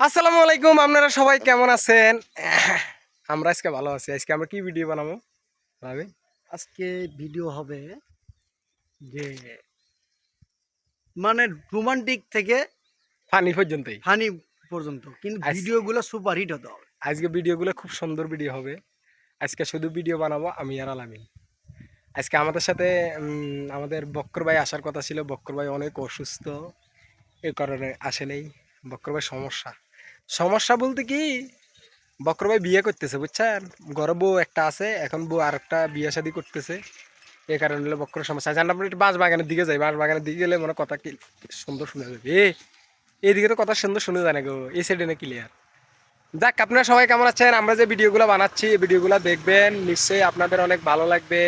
আসসালামু আলাইকুম আপনারা সবাই কেমন আছেন? আমরা আজকে ভালো আছি। আজকে আমরা কি ভিডিও বানাবো? ভাবি? আজকে ভিডিও হবে যে মানে রোমান্টিক থেকে ফানি পর্যন্তই। ফানি পর্যন্ত। কিন্তু ভিডিওগুলো সুপার হিট হতে হবে। আজকে ভিডিওগুলো খুব সুন্দর ভিডিও হবে। আজকে শুধু ভিডিও বানাবো আমি আর আলামিন। আজকে আমাদের সাথে আমাদের বক্কর ভাই আসার কথা ছিল। বক্কর ভাই অনেক অসুস্থ। এই কারণে আসে নেই। বক্কর ভাই সমস্যা। সমস্যা বলতে কি বক্কর ভাই বিয়ে করতেছে বুঝছেন? ঘরে বউ একটা আছে এখন বউ আর একটা বিয়ে শাদি করতেছে। এই কারণে হলো বক্কর সমস্যা। জান আপনি একটু বাঁশ বাগানের দিকে যাই বাঁশ বাগানের দিকে গেলে মনে কথা কি সুন্দর শোনা যাবে। এ এইদিকে তো কথা সুন্দর শুনে যায় না গো এই সাইডে না ক্লিয়ার যাক আপনারা সবাই কেমন আছেন? আমরা যে ভিডিওগুলো বানাচ্ছি এই ভিডিওগুলো দেখবেন নিশ্চয়ই আপনাদের অনেক ভালো লাগবে।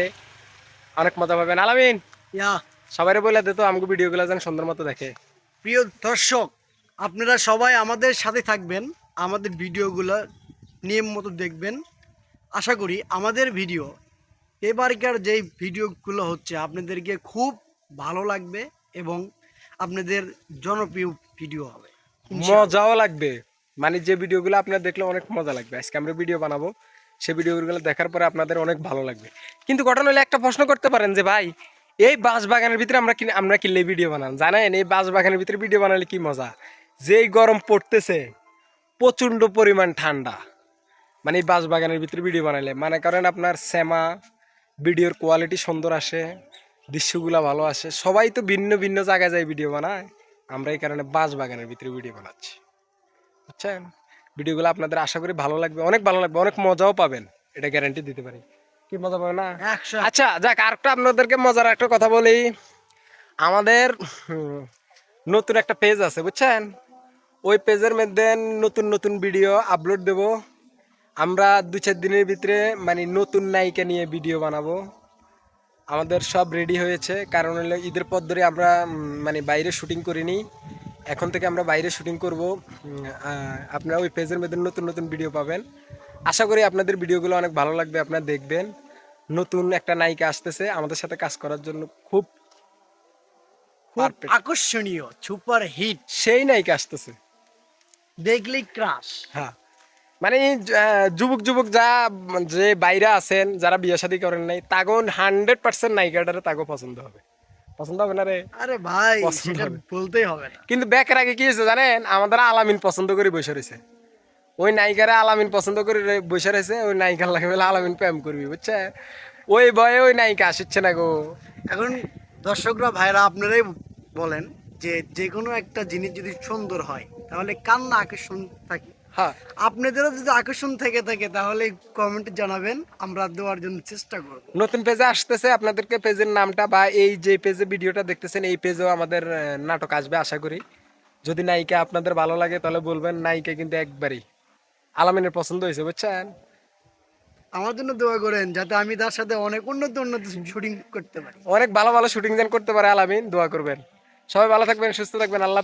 অনেক মজা পাবেন। আলামিন সবাই বলে দে তো আমাকে ভিডিওগুলো যেন সুন্দর মতো দেখে। প্রিয় দর্শক আপনারা সবাই আমাদের সাথে থাকবেন, আমাদের ভিডিওগুলো নিয়ম মতো দেখবেন। আশা করি আমাদের ভিডিও, এবারকার যেই ভিডিওগুলো হচ্ছে আপনাদেরকে খুব ভালো লাগবে এবং আপনাদের জনপ্রিয় ভিডিও হবে। মজাও লাগবে। মানে যে ভিডিওগুলো আপনার দেখলে অনেক মজা লাগবে। আজকে আমরা ভিডিও বানাবো। সেই ভিডিওগুলো দেখার পরে আপনাদের অনেক ভালো লাগবে। কিন্তু ঘটনা হলে একটা প্রশ্ন করতে পারেন যে, ভাই, এই বাঁশ বাগানের ভিতরে আমরা আমরা কিনলে ভিডিও বানান? জানেন, এই বাঁশ বাগানের ভিতরে ভিডিও বানালে কি মজা? যেই গরম পড়তেছে প্রচণ্ড পরিমাণ ঠান্ডা। মানে এই বাগানের ভিতরে ভিডিও বানালে মানে করেন আপনার শ্যামা ভিডিওর কোয়ালিটি সুন্দর আসে দৃশ্যগুলো ভালো আসে। সবাই তো ভিন্ন ভিন্ন জায়গায় যায় ভিডিও বানায়। আমরা এই কারণে বাগানের ভিতরে ভিডিও বানাচ্ছি। বুঝছেন? ভিডিওগুলো আপনাদের আশা করি ভালো লাগবে। অনেক ভালো লাগবে। অনেক মজাও পাবেন। এটা গ্যারান্টি দিতে পারি। কি মজা পাবে না? একশো। আচ্ছা যাক আরেকটা আপনাদেরকে মজার একটা কথা বলি। আমাদের নতুন একটা পেজ আছে বুঝছেন? ওই পেজের মধ্যে নতুন নতুন ভিডিও আপলোড দেব। আমরা দু চার দিনের ভিতরে মানে নতুন নায়িকা নিয়ে ভিডিও বানাবো। আমাদের সব রেডি হয়েছে। কারণ হলো ঈদের পর ধরে আমরা মানে বাইরে শুটিং করিনি। এখন থেকে আমরা বাইরে শুটিং করব। আপনারা ওই পেজের মধ্যে নতুন নতুন ভিডিও পাবেন। আশা করি আপনাদের ভিডিওগুলো অনেক ভালো লাগবে আপনারা দেখবেন। নতুন একটা নায়িকা আসতেছে আমাদের সাথে কাজ করার জন্য খুব খুব আকর্ষণীয় সুপার হিট সেই নায়িকা আসতেছে। দেখলেই ক্রাশ হ্যাঁ। মানে যুবক যুবক যা যে বাইরে আছেন যারা বিয়ে শাদী করেন নাই তাগো হান্ড্রেড পার্সেন্ট নায়িকাটারে তাগো পছন্দ হবে। পছন্দ হবে না রে? আরে ভাই সেটা বলতেই হবে না। কিন্তু ব্যাকের আগে কি হয়েছে জানেন? আমাদের আলামিন পছন্দ করে বসে রয়েছে। ওই নায়িকারে আলামিন পছন্দ করে বসে রয়েছে ওই নায়িকার লাগে বলে আলামিন প্রেম করবি বুঝছে ওই বয়ে ওই নায়িকা আসছে না গো। এখন দর্শকরা ভাইরা আপনারাই বলেন যে যে কোনো একটা জিনিস যদি সুন্দর হয় তাহলে কার না আকর্ষণ থাকে। হ্যাঁ। আপনাদেরও যদি আকর্ষণ থেকে থাকে তাহলে কমেন্টে জানাবেন। আমরা দেওয়ার জন্য চেষ্টা করব। নতুন পেজে আসতেছে আপনাদেরকে পেজের নামটা বা এই যে পেজে ভিডিওটা দেখতেছেন এই পেজেও আমাদের নাটক আসবে আশা করি। যদি নায়িকা আপনাদের ভালো লাগে তাহলে বলবেন নায়িকা কিন্তু একবারই। আলামিনের পছন্দ হয়েছে বুঝছেন? আমার জন্য দোয়া করেন যাতে আমি তার সাথে অনেক উন্নত উন্নত শুটিং করতে পারি। অনেক ভালো ভালো শুটিং যেন করতে পারে আলামিন দোয়া করবেন। সবাই ভালো থাকবেন সুস্থ থাকবেন আল্লাহ।